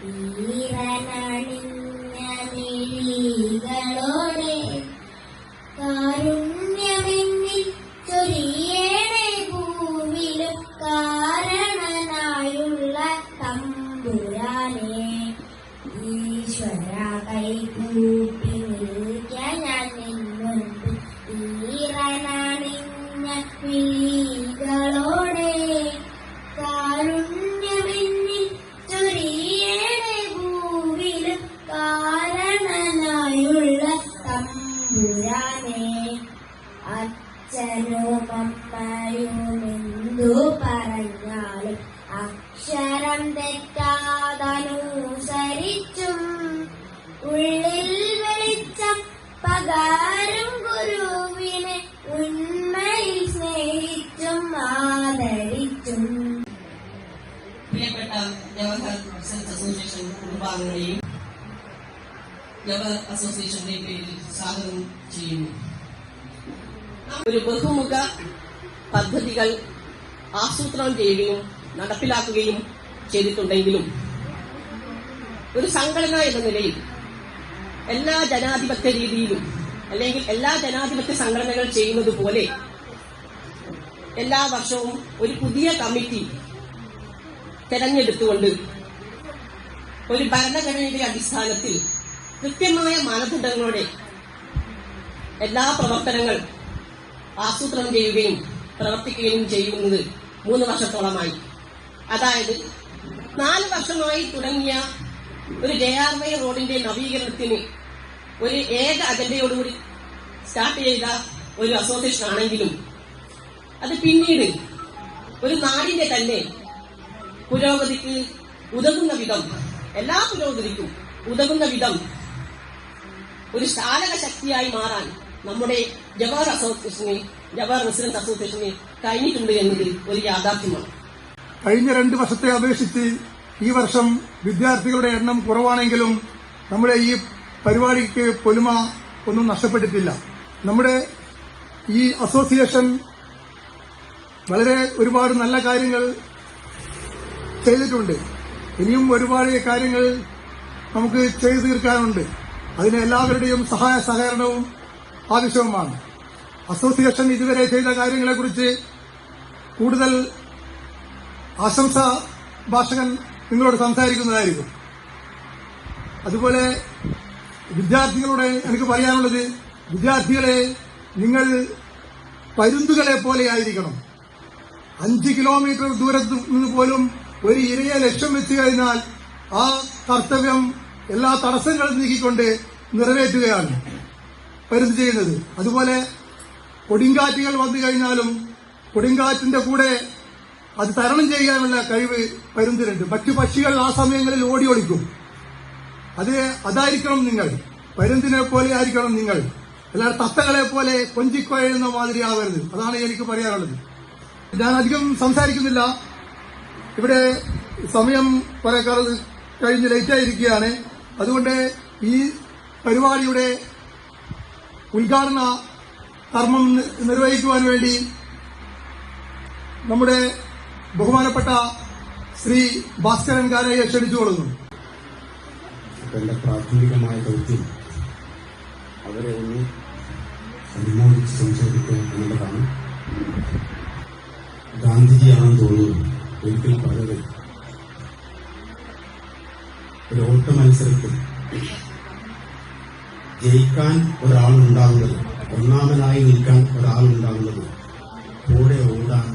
ഈറനണിഞ്ഞ മിഴികളോടെ കാരണനായുള്ള ഈശ്വര തമ്പുരാനെ അച്ഛനും അമ്മയും എന്തു പറഞ്ഞാലും അക്ഷരം തെറ്റാതനുസരിച്ചും ഉള്ളിൽ വെളിച്ചം പകാരും ഗുരുവിനെ ഉന്മയിൽ സ്നേഹിച്ചും ആദരിച്ചും. പ്രിയപ്പെട്ട ജവഹർ അസോസിയേഷൻ കുടുംബാംഗങ്ങളെയും ജവഹർ അസോസിയേഷന്റെ പേരിൽ സ്വാഗതം ചെയ്യുന്നു. ഒരു ബഹുമുഖ പദ്ധതികൾ ആസൂത്രണം ചെയ്യുകയും നടപ്പിലാക്കുകയും ചെയ്തിട്ടുണ്ടെങ്കിലും ഒരു സംഘടന എന്ന നിലയിൽ എല്ലാ ജനാധിപത്യ രീതിയിലും അല്ലെങ്കിൽ എല്ലാ ജനാധിപത്യ സംഘടനകൾ ചെയ്യുന്നത് പോലെ എല്ലാ വർഷവും ഒരു പുതിയ കമ്മിറ്റി തെരഞ്ഞെടുത്തുകൊണ്ട് ഒരു ഭരണഘടനയുടെ അടിസ്ഥാനത്തിൽ കൃത്യമായ മാനദണ്ഡങ്ങളോടെ എല്ലാ പ്രവർത്തനങ്ങൾ ആസൂത്രണം ചെയ്യുകയും പ്രവർത്തിക്കുകയും ചെയ്യുന്നത് മൂന്ന് വർഷത്തോളമായി. അതായത് നാല് വർഷമായി തുടങ്ങിയ ഒരു ജെ ആർ വൈ റോഡിന്റെ നവീകരണത്തിന് ഒരു ഏക അജണ്ടയോടുകൂടി സ്റ്റാർട്ട് ചെയ്ത ഒരു അസോസിയേഷൻ ആണെങ്കിലും അത് പിന്നീട് ഒരു നാടിന്റെ തന്നെ പുരോഗതിക്ക് ഉതകുന്ന വിധം എല്ലാ പുരോഗതിക്കും ഉതകുന്ന വിധം ഒരു ശാലക ശക്തിയായി മാറാൻ നമ്മുടെ ജവഹർ അസോസിയേഷന് ജവഹർ റെസിഡൻസ് അസോസിയേഷന് കഴിഞ്ഞിട്ടുണ്ട് എന്നത് ഒരു യാഥാർത്ഥ്യമാണ്. കഴിഞ്ഞ രണ്ട് വർഷത്തെ അപേക്ഷിച്ച് ഈ വർഷം വിദ്യാർത്ഥികളുടെ എണ്ണം കുറവാണെങ്കിലും നമ്മുടെ ഈ പരിപാടിക്ക് പൊലിമ ഒന്നും നഷ്ടപ്പെട്ടിട്ടില്ല. നമ്മുടെ ഈ അസോസിയേഷൻ വളരെ ഒരുപാട് നല്ല കാര്യങ്ങൾ ചെയ്തിട്ടുണ്ട്. ഇനിയും ഒരുപാട് കാര്യങ്ങൾ നമുക്ക് ചെയ്തു തീർക്കാനുണ്ട്. അതിന് എല്ലാവരുടെയും സഹായ സഹകരണവും ആവശ്യവുമാണ്. അസോസിയേഷൻ ഇതുവരെ ചെയ്ത കാര്യങ്ങളെക്കുറിച്ച് കൂടുതൽ ആശംസ ഭാഷകൻ നിങ്ങളോട് സംസാരിക്കുന്നതായിരിക്കും. അതുപോലെ വിദ്യാർത്ഥികളോട് എനിക്ക് പറയാനുള്ളത് വിദ്യാർത്ഥികളെ നിങ്ങൾ പരുന്തുകളെ പോലെ ആയിരിക്കണം. അഞ്ച് കിലോമീറ്റർ ദൂരത്ത് നിന്ന് പോലും ഒരു ഇരയെ ലക്ഷ്യം വെച്ച് കഴിഞ്ഞാൽ ആ കർത്തവ്യം എല്ലാ തടസ്സങ്ങളും നീക്കിക്കൊണ്ട് നിറവേറ്റുകയാണ് പരിധി ചെയ്യുന്നത്. അതുപോലെ കൊടുങ്കാറ്റുകൾ വന്നു കഴിഞ്ഞാലും കൊടുങ്കാറ്റിന്റെ കൂടെ അത് തരണം ചെയ്യാനുള്ള കഴിവ് പരുന്തിനുണ്ട്. മറ്റു പക്ഷികൾ ആ സമയങ്ങളിൽ ഓടി ഒളിക്കും. അത് അതായിരിക്കണം നിങ്ങൾ. പരുന്തിനെ പോലെ ആയിരിക്കണം നിങ്ങൾ. അല്ലാതെ തത്തകളെ പോലെ കൊഞ്ചിക്കൊഴയുന്ന മാതിരി ആവരുത്. അതാണ് എനിക്ക് പറയാനുള്ളത്. ഞാൻ അധികം സംസാരിക്കുന്നില്ല. ഇവിടെ സമയം കുറെ കഴിഞ്ഞ് ലേറ്റായിരിക്കുകയാണ് അതുകൊണ്ട് ഈ പരിപാടിയുടെ ഉദ്ഘാടന കർമ്മം നിർവഹിക്കുവാൻ വേണ്ടി നമ്മുടെ ബഹുമാനപ്പെട്ട ശ്രീ ഭാസ്കരൻ കാരയെ ക്ഷണിച്ചുകൊള്ളുന്നു എന്റെ പ്രാഥമികമായ ദൗത്യം അവരെ ഒന്ന് അനുമോദിച്ച് സംസാരിക്കുക എന്നുള്ളതാണ്. ഗാന്ധിജിയാണെന്ന് തോന്നുന്നു. ഒരിക്കൽ പറഞ്ഞത് ഒരു ഓട്ട മത്സരത്തിൽ ജയിക്കാൻ ഒരാളുണ്ടാവുന്നത് ഒന്നാമനായി നിൽക്കാൻ ഒരാളുണ്ടാവുന്നത് കൂടെ ഓടാൻ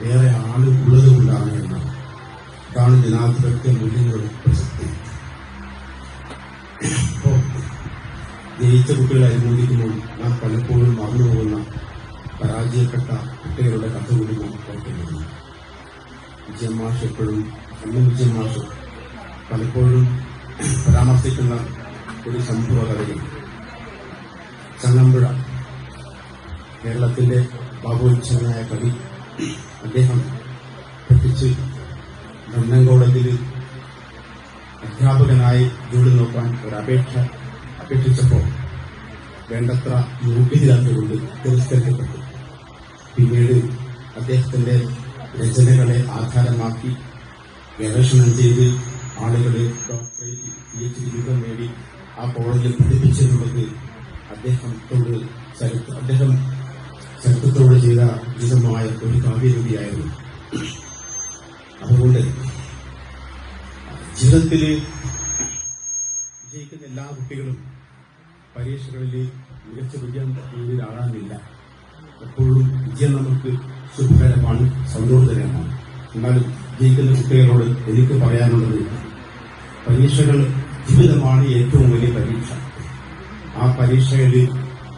വേറെ ആൾ ഉള്ളത് കൊണ്ടാണ് എന്നാണ്. ഇതാണ് ജനാധിപത്യ മൂല്യങ്ങളുടെ പ്രസക്തി. ജയിച്ച കുട്ടികളെ അനുമോദിക്കുമ്പോൾ നാം പലപ്പോഴും മറന്നുപോകുന്ന പരാജയപ്പെട്ട കുട്ടികളുടെ കഥ കൂടി നാം ഓർക്കേണ്ടതുണ്ട് വിജയമാഷ് എപ്പോഴും അന്ന് വിജയമാഷ് പലപ്പോഴും പരാമർശിക്കുന്ന ഒരു സംഭവ കഥകൾ ചങ്ങമ്പുഴ കേരളത്തിന്റെ ബാബോത്സവനായ കവി. അദ്ദേഹം പഠിച്ച് ബ്രഹ്മൻ കോളേജിൽ അധ്യാപകനായി ജോലി നോക്കാൻ ഒരു അപേക്ഷ അപേക്ഷിച്ചപ്പോൾ വേണ്ടത്ര യോഗ്യതയില്ലാത്തതുകൊണ്ട് തിരസ്കരിക്കപ്പെട്ടു. പിന്നീട് അദ്ദേഹത്തിന്റെ രചനകളെ ആധാരമാക്കി ഗവേഷണം ചെയ്ത് ഡി ബിരുദം നേടി ആ കോളേജിൽ പഠിപ്പിച്ചിട്ടുള്ളത് അദ്ദേഹത്തോട് അദ്ദേഹം ചരിത്രത്തോട് ചെയ്ത വിധമായ ഒരു കാവ്യരൂപിയായിരുന്നു അതുകൊണ്ട് ജീവിതത്തിൽ വിജയിക്കുന്ന എല്ലാ കുട്ടികളും പരീക്ഷകളിൽ മികച്ച വിജയം നേടിയതാകാനില്ല എപ്പോഴും വിജയം നമുക്ക് ശുഭകരമാണ് സന്തോഷകരമാണ്. എന്നാലും ജയിക്കുന്ന കുട്ടികളോട് എനിക്ക് പറയാനുള്ളത് പരീക്ഷകൾ ജീവിതമാണ് ഏറ്റവും വലിയ പരീക്ഷ. ആ പരീക്ഷയിൽ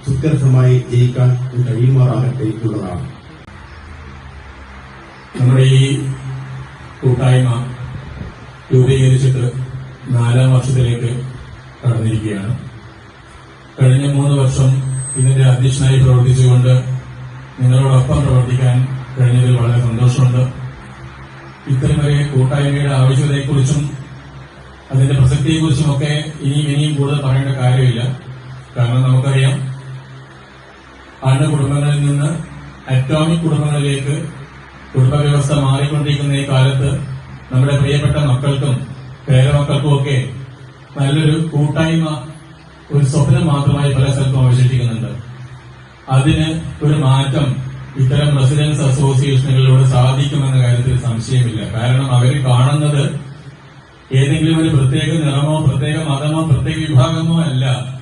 സുത്യർത്ഥമായി ജയിക്കാൻ കഴിയുമാറാകട്ടെ എന്നുള്ളതാണ്. നമ്മുടെ ഈ കൂട്ടായ്മ രൂപീകരിച്ചിട്ട് നാലാം വർഷത്തിലേക്ക് കടന്നിരിക്കുകയാണ്. കഴിഞ്ഞ മൂന്ന് വർഷം ഇതിന്റെ അധ്യക്ഷനായി പ്രവർത്തിച്ചുകൊണ്ട് നിങ്ങളോടൊപ്പം പ്രവർത്തിക്കാൻ കഴിഞ്ഞതിൽ വളരെ സന്തോഷമുണ്ട്. ഇത്തരമൊരു കൂട്ടായ്മയുടെ ആവശ്യകതയെക്കുറിച്ചും അതിന്റെ പ്രസക്തിയെക്കുറിച്ചുമൊക്കെ ഇനിയും ഇനിയും കൂടുതൽ പറയേണ്ട കാര്യമില്ല. കാരണം നമുക്കറിയാം അണു കുടുംബങ്ങളിൽ നിന്ന് അറ്റോമിക് കുടുംബങ്ങളിലേക്ക് കുടുംബ വ്യവസ്ഥ മാറിക്കൊണ്ടിരിക്കുന്ന ഈ കാലത്ത് നമ്മുടെ പ്രിയപ്പെട്ട മക്കൾക്കും പേരമക്കൾക്കും ഒക്കെ നല്ലൊരു കൂട്ടായ്മ ഒരു സ്വപ്നം മാത്രമായി പല സ്ഥലത്തും അവശേഷിക്കുന്നുണ്ട്. അതിന് ഒരു മാറ്റം ഇത്തരം റെസിഡൻസ് അസോസിയേഷനുകളിലൂടെ സാധിക്കുമെന്ന കാര്യത്തിൽ സംശയമില്ല. കാരണം അവർ കാണുന്നത് ഏതെങ്കിലും ഒരു പ്രത്യേക നിറമോ പ്രത്യേക മതമോ പ്രത്യേക വിഭാഗമോ അല്ല.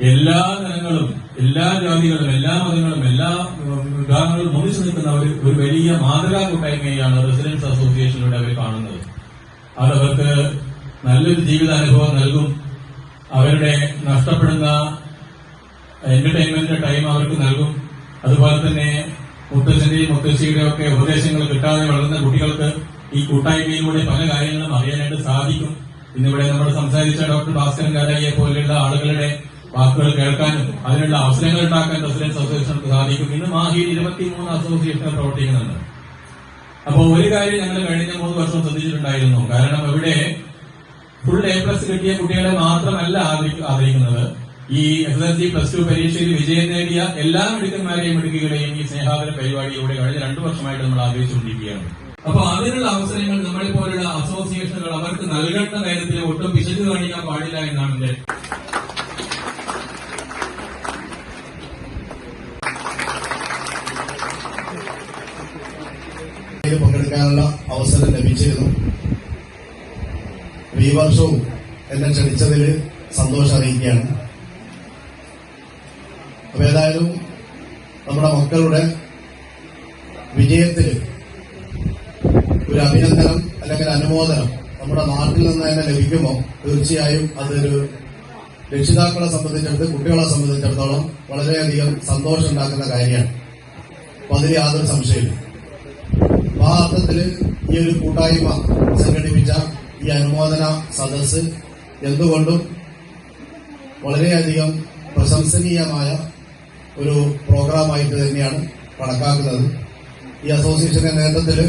എല്ലാ നിറങ്ങളും എല്ലാ ജാതികളും എല്ലാ മതങ്ങളും എല്ലാ വിഭാഗങ്ങളും ഒന്നിച്ചു നിൽക്കുന്ന ഒരു ഒരു വലിയ മാതൃകാ കൂട്ടായ്മയാണ് റെസിഡൻസ് അസോസിയേഷനിലൂടെ അവർ കാണുന്നത്. അതവർക്ക് നല്ലൊരു ജീവിതാനുഭവം നൽകും. അവരുടെ നഷ്ടപ്പെടുന്ന എന്റർടൈൻമെന്റ് ടൈം അവർക്ക് നൽകും. അതുപോലെ തന്നെ മുത്തച്ഛന്റെയും മുത്തശ്ശിയുടെയും ഒക്കെ ഉപദേശങ്ങൾ കിട്ടാതെ വളർന്ന കുട്ടികൾക്ക് ഈ കൂട്ടായ്മയിലൂടെ പല കാര്യങ്ങളും അറിയാനായിട്ട് സാധിക്കും. ഇന്നിവിടെ നമ്മൾ സംസാരിച്ച ഡോക്ടർ ഭാസ്കരൻ കാരായിയെ പോലെയുള്ള ആളുകളുടെ വാക്കുകൾ കേൾക്കാനും അതിനുള്ള അവസരങ്ങൾ ഉണ്ടാക്കാൻ റെസിഡൻസ് അസോസിയേഷനുകൾക്ക് സാധിക്കും. ഇന്ന് മാഹിയിൽ ഇരുപത്തിമൂന്ന് അസോസിയേഷനുകൾ പ്രവർത്തിക്കുന്നുണ്ട്. അപ്പോൾ ഒരു കാര്യം ഞങ്ങൾ കഴിഞ്ഞ മൂന്ന് വർഷം ശ്രദ്ധിച്ചിട്ടുണ്ടായിരുന്നു. കാരണം ഇവിടെ ഫുൾ എ പ്ലസ് കിട്ടിയ കുട്ടികളെ മാത്രമല്ല ആഗ്രഹിക്കുന്നത് ഈ S L C plus two പരീക്ഷയിൽ വിജയം നേടിയ എല്ലാ മിടുക്കന്മാരെയും മിടുക്കുകളെയും ഈ സ്നേഹാദര പരിപാടിയിലൂടെ കഴിഞ്ഞ രണ്ടു വർഷമായിട്ട് നമ്മൾ ആദരിച്ചുകൊണ്ടിരിക്കുകയാണ് അപ്പൊ അതിനുള്ള അവസരങ്ങൾ നമ്മളെ പോലുള്ള അസോസിയേഷനുകൾ അവർക്ക് നൽകേണ്ട കാര്യത്തിൽ ഒട്ടും പിശക് കാണിക്കാൻ പാടില്ല എന്നാണ് എന്റെ പങ്കെടുക്കാനുള്ള അവസരം ലഭിച്ചിരുന്നു. ഈ വർഷവും എന്നെ ക്ഷണിച്ചതിൽ സന്തോഷം അറിയിക്കുകയാണ്. അപ്പൊ ഏതായാലും നമ്മുടെ മക്കളുടെ വിജയത്തിൽ ഒരു അഭിനന്ദനം അനുമോദനം നമ്മുടെ നാട്ടിൽ നിന്ന് തന്നെ ലഭിക്കുമ്പോൾ തീർച്ചയായും അതൊരു രക്ഷിതാക്കളെ സംബന്ധിച്ചിടത്ത് കുട്ടികളെ സംബന്ധിച്ചിടത്തോളം വളരെയധികം സന്തോഷം ഉണ്ടാക്കുന്ന കാര്യമാണ്. അപ്പൊ അതിൽ യാതൊരു സംശയമില്ല ആ അർത്ഥത്തിൽ ഈ ഒരു കൂട്ടായ്മ സംഘടിപ്പിച്ച ഈ അനുമോദന സദസ് എന്തുകൊണ്ടും വളരെയധികം പ്രശംസനീയമായ ഒരു പ്രോഗ്രാമായിട്ട് തന്നെയാണ് കണക്കാക്കുന്നത്. ഈ അസോസിയേഷന്റെ നേതൃത്വത്തിൽ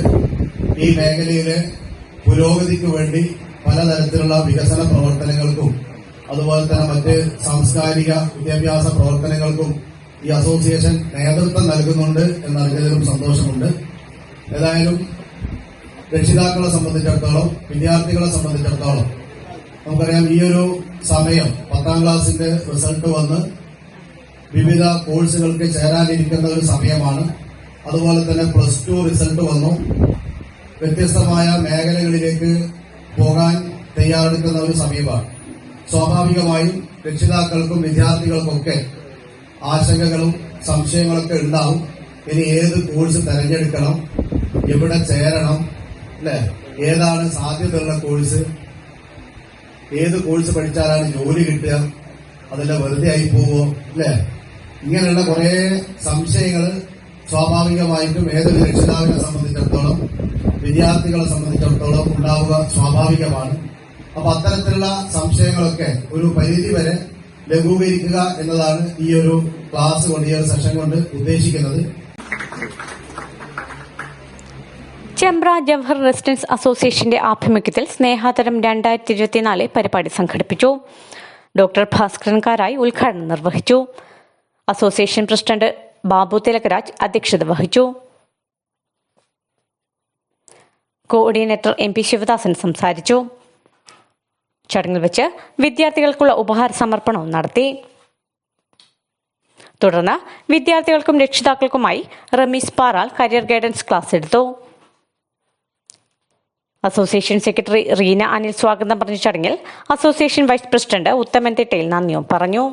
ഈ മേഖലയിലെ പുരോഗതിക്ക് വേണ്ടി പലതരത്തിലുള്ള വികസന പ്രവർത്തനങ്ങൾക്കും അതുപോലെ തന്നെ മറ്റ് സാംസ്കാരിക വിദ്യാഭ്യാസ പ്രവർത്തനങ്ങൾക്കും ഈ അസോസിയേഷൻ നേതൃത്വം നൽകുന്നുണ്ട് എന്നറിഞ്ഞതിലും സന്തോഷമുണ്ട്. ഏതായാലും രക്ഷിതാക്കളെ സംബന്ധിച്ചിടത്തോളം വിദ്യാർത്ഥികളെ സംബന്ധിച്ചിടത്തോളം നമുക്കറിയാം ഈ ഒരു സമയം പത്താം ക്ലാസ്സിന്റെ റിസൾട്ട് വന്ന് വിവിധ കോഴ്സുകൾക്ക് ചേരാനിരിക്കുന്ന ഒരു സമയമാണ്. അതുപോലെ തന്നെ പ്ലസ് ടു റിസൾട്ട് വന്നു. വ്യത്യസ്തമായ മേഖലകളിലേക്ക് പോകാൻ തയ്യാറെടുക്കുന്ന ഒരു സമീപമാണ് സ്വാഭാവികമായും രക്ഷിതാക്കൾക്കും വിദ്യാർത്ഥികൾക്കൊക്കെ ആശങ്കകളും സംശയങ്ങളൊക്കെ ഉണ്ടാവും. ഇനി ഏത് കോഴ്സ് തെരഞ്ഞെടുക്കണം എവിടെ ചേരണം അല്ലെ? ഏതാണ് സാധ്യതയുള്ള കോഴ്സ്? ഏത് കോഴ്സ് പഠിച്ചാലാണ് ജോലി കിട്ടുക? അതല്ല വെറുതെ ആയി പോവോ അല്ലെ? ഇങ്ങനെയുള്ള കുറെ സംശയങ്ങൾ സ്വാഭാവികമായിട്ടും ഏതൊരു രക്ഷിതാവിനെ സംബന്ധിച്ചിടത്തോളം വിദ്യാർത്ഥികളെ സംബന്ധിച്ചിടത്തോളം ഉണ്ടാവുക സ്വാഭാവികമാണ്. അപ്പൊ അത്തരത്തിലുള്ള സംശയങ്ങളൊക്കെ ഒരു പരിധി വരെ ലഘൂകരിക്കുക എന്നതാണ് ഈ ഒരു ക്ലാസ് കൊണ്ട് ഈ ഒരു സെഷൻ കൊണ്ട് ഉദ്ദേശിക്കുന്നത്. ചെമ്പ്ര ജവഹർ റെസിഡൻസ് അസോസിയേഷന്റെ ആഭിമുഖ്യത്തിൽ സ്നേഹാതരം രണ്ടായിരത്തി ഇരുപത്തിനാല് പരിപാടി സംഘടിപ്പിച്ചു. ഡോക്ടർ ഭാസ്കരൻ കാരായി ഉദ്ഘാടനം നിർവഹിച്ചു. അസോസിയേഷൻ പ്രസിഡന്റ് ബാബു തിലകരാജ് അധ്യക്ഷത വഹിച്ചു. കോർഡിനേറ്റർ എം പി ശിവദാസൻ സംസാരിച്ചു. ചടങ്ങിൽ വെച്ച് വിദ്യാർത്ഥികൾക്കുള്ള ഉപഹാര സമർപ്പണവും നടത്തി. തുടർന്ന് വിദ്യാർത്ഥികൾക്കും രക്ഷിതാക്കൾക്കുമായി Ramees Paral career guidance class എടുത്തു. അസോസിയേഷൻ സെക്രട്ടറി റീന അനിൽ സ്വാഗതം പറഞ്ഞ ചടങ്ങിൽ association vice president Uthaman Thittayil നന്ദിയും പറഞ്ഞു.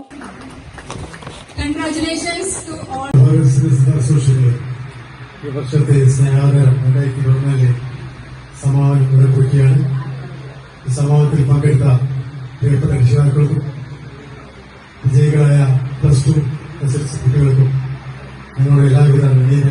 ഈ വർഷത്തെ സ്നേഹാദരം രണ്ടായിരത്തി സമാപനം പുറപ്പെടുവിക്കുകയാണ് ഈ സമാപനത്തിൽ പങ്കെടുത്ത പ്രിയപ്പെട്ട രക്ഷിതാക്കൾക്കും വിജയികളായ plus two S L C കുട്ടികൾക്കും ഞങ്ങളുടെ എല്ലാവിധ നന്ദിയും